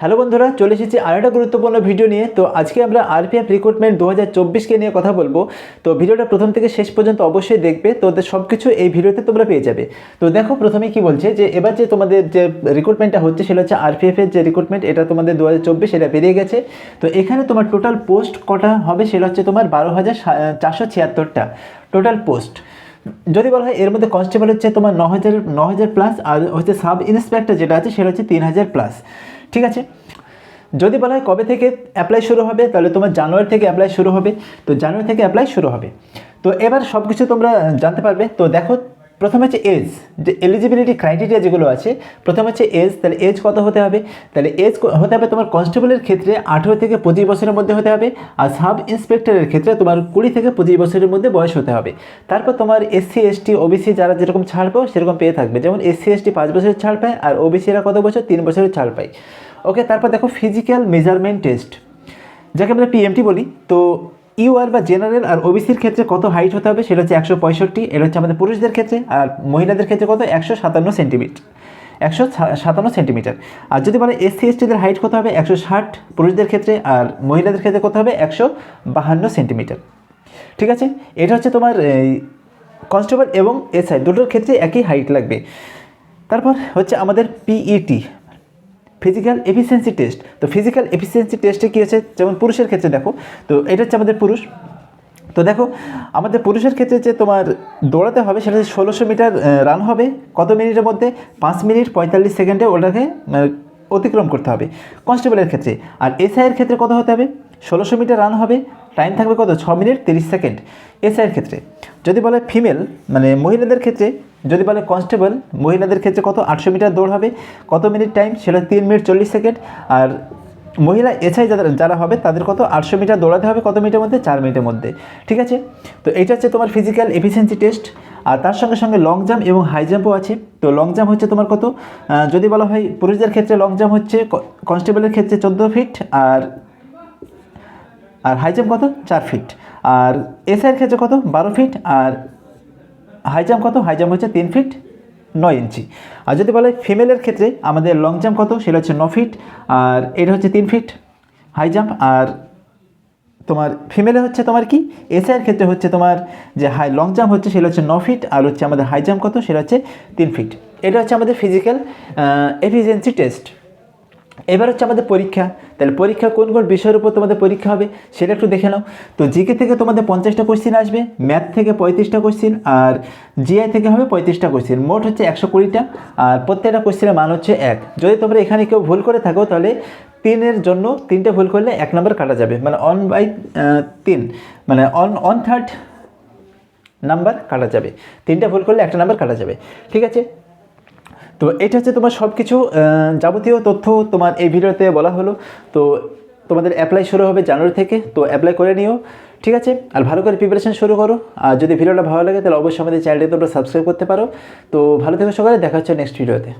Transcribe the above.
Hello বন্ধুরা, চলে এসেছি আর একটা গুরুত্বপূর্ণ ভিডিও নিয়ে। তো আজকে আমরা আরপিএফ রিক্রুটমেন্ট দু হাজার চব্বিশকে নিয়ে কথা বলব। তো ভিডিওটা প্রথম থেকে শেষ পর্যন্ত অবশ্যই দেখবে। তো সব কিছু এই ভিডিওতে তোমরা পেয়ে যাবে। তো দেখো প্রথমে কি বলছে যে, এবার যে তোমাদের যে রিক্রুটমেন্টটা হচ্ছে, সেটা হচ্ছে আরপিএফ এর যে রিক্রুটমেন্ট এটা তোমাদের দু হাজার চব্বিশ, এটা বেরিয়ে গেছে। তো এখানে তোমার টোটাল পোস্ট কটা হবে, সেটা হচ্ছে তোমার বারো হাজার চারশো ছিয়াত্তরটা টোটাল পোস্ট যদি বলা হয়, এর মধ্যে কনস্টেবল হচ্ছে তোমার ন হাজার ন হাজার প্লাস আর হচ্ছে সাব ইন্সপেক্টর যেটা আছে, সেটা হচ্ছে তিন হাজার প্লাস ঠিক আছে? যদি বলা হয় কবে থেকে অ্যাপ্লাই শুরু হবে, তাহলে তোমার জানুয়ারি থেকে অ্যাপ্লাই শুরু হবে। তো জানুয়ারি থেকে অ্যাপ্লাই শুরু হবে। তো এবার সব কিছু তোমরা জানতে পারবে। তো দেখো প্রথমে হচ্ছে এজ যে এলিজিবিলিটি ক্রাইটেরিয়া যেগুলো আছে, প্রথম হচ্ছে এজ তাহলে এজ কত হতে হবে? তাহলে এজ হতে হবে তোমার কনস্টেবলের ক্ষেত্রে আঠেরো থেকে পঁচিশ বছরের মধ্যে হতে হবে, আর সাব ইন্সপেক্টরের ক্ষেত্রে তোমার কুড়ি থেকে পঁচিশ বছরের মধ্যে বয়স হতে হবে। তারপর তোমার এসসি এসটি ওবিসি যারা যেরকম ছাড় পাও, সেরকম পেয়ে থাকবে। যেমন এসসি এসটি পাঁচ বছরের ছাড় পায়, আর ওবিসিরা কত বছর? তিন বছরের ছাড় পায়। ওকে তারপর দেখো ফিজিক্যাল মেজারমেন্ট টেস্ট যাকে আমরা পিএমটি বলি। তো ইউআর বা জেনারেল আর ওবিসির ক্ষেত্রে কত হাইট হতে হবে সেটা হচ্ছে একশো পঁয়ষট্টি, এটা হচ্ছে আমাদের পুরুষদের ক্ষেত্রে, আর মহিলাদের ক্ষেত্রে কত? একশো সাতান্ন সেন্টিমিটার। একশো সাতান্ন সেন্টিমিটার। আর যদি বলে এসসি এসটিদের হাইট কত হবে? একশো ষাট পুরুষদের ক্ষেত্রে, আর মহিলাদের ক্ষেত্রে কত হবে? একশো বাহান্ন সেন্টিমিটার। ঠিক আছে? এটা হচ্ছে তোমার কনস্টেবল এবং এসআই দুটোর ক্ষেত্রে একই হাইট লাগবে। তারপর হচ্ছে আমাদের পিইটি ফিজিক্যাল এফিসিয়েন্সি টেস্ট তো ফিজিক্যাল এফিসিয়েন্সি টেস্টে কী আছে? যেমন পুরুষের ক্ষেত্রে দেখো, তো এটা হচ্ছে আমাদের পুরুষ। তো দেখো, আমাদের পুরুষের ক্ষেত্রে যে তোমার দৌড়াতে হবে, সেটা হচ্ছে ষোলোশো মিটার রান হবে। কত মিনিটের মধ্যে? পাঁচ মিনিট পঁয়তাল্লিশ সেকেন্ডে ওটাকে অতিক্রম করতে হবে কনস্টেবলের ক্ষেত্রে। আর এসআইয়ের ক্ষেত্রে কত হতে হবে? ষোলোশো মিটার রান হবে। টাইম থাকবে কত? ছ মিনিট তিরিশ সেকেন্ড। এসআইয়ের ক্ষেত্রে। যদি বলে ফিমেল মানে মহিলাদের ক্ষেত্রে যদি বলে কনস্টেবল, মহিলাদের ক্ষেত্রে কত? আটশো মিটার দৌড় হবে। কত মিনিট টাইম? সেটা তিন মিনিট চল্লিশ সেকেন্ড। আর মহিলা এছাড়াই যাদের যারা হবে, তাদের কত? আটশো মিটার দৌড়াতে হবে কত মিনিটের মধ্যে? চার মিনিটের মধ্যে। ঠিক আছে? তো এটা হচ্ছে তোমার ফিজিক্যাল এফিসিয়েন্সি টেস্ট আর তার সঙ্গে সঙ্গে লং জাম্প এবং হাই জাম্পও আছে। তো লং জাম্প হচ্ছে তোমার কত? যদি বলা হয় পুরুষদের ক্ষেত্রে লং জাম্প হচ্ছে কনস্টেবলের ক্ষেত্রে চোদ্দ ফিট আর আর হাই জাম্প কত? চার ফিট আর এসআইয়ের ক্ষেত্রে কত? বারো ফিট আর হাই জাম্প কত? হাই জাম্প হচ্ছে তিন ফিট নয় ইঞ্চি। আর যদি বলে ফিমেলের ক্ষেত্রে আমাদের লং জাম্প কত? সেটা হচ্ছে ন ফিট। আর এটা হচ্ছে তিন ফিট হাই জাম্প। আর তোমার ফিমেলে হচ্ছে তোমার কি? এসআইয়ের ক্ষেত্রে হচ্ছে তোমার যে হাই লং জাম্প হচ্ছে সেটা হচ্ছে ন ফিট। আর হচ্ছে আমাদের হাই জাম্প কত? সেটা হচ্ছে তিন ফিট। এটা হচ্ছে আমাদের ফিজিক্যাল এফিসিয়েন্সি টেস্ট এবার হচ্ছে আমাদের পরীক্ষা। তাহলে পরীক্ষা কোন কোন বিষয়ের উপর তোমাদের পরীক্ষা হবে সেটা একটু দেখে নাও। তো জিকে থেকে তোমাদের পঞ্চাশটা কোশ্চিন আসবে, ম্যাথ থেকে পঁয়ত্রিশটা কোশ্চিন আর জিআই থেকে হবে পঁয়ত্রিশটা কোশ্চিন মোট হচ্ছে একশো কুড়িটা আর প্রত্যেকটা কোশ্চিনের মান হচ্ছে এক। যদি তোমরা এখানে কেউ ভুল করে থাকো তাহলে তিনের জন্য তিনটে ভুল করলে এক নম্বর কাটা যাবে। মানে অন বাই তিন। মানে অন অন থার্ড নাম্বার কাটা যাবে। তিনটে ভুল করলে একটা নাম্বার কাটা যাবে। ঠিক আছে? তো এটা হচ্ছে তোমার সব কিছু যাবতীয় তথ্য তোমার এই ভিডিওতে বলা হলো। তো তোমাদের অ্যাপ্লাই শুরু হবে জানুয়ারি থেকে, তো অ্যাপ্লাই করে নিও, ঠিক আছে? আর ভালো করে প্রিপারেশন শুরু করো। আর যদি ভিডিওটা ভালো লাগে, তাহলে অবশ্যই আমাদের চ্যানেলটি তোমরা সাবস্ক্রাইব করতে পারো। তো ভালো থেকে সকালে দেখা হচ্ছে নেক্সট ভিডিওতে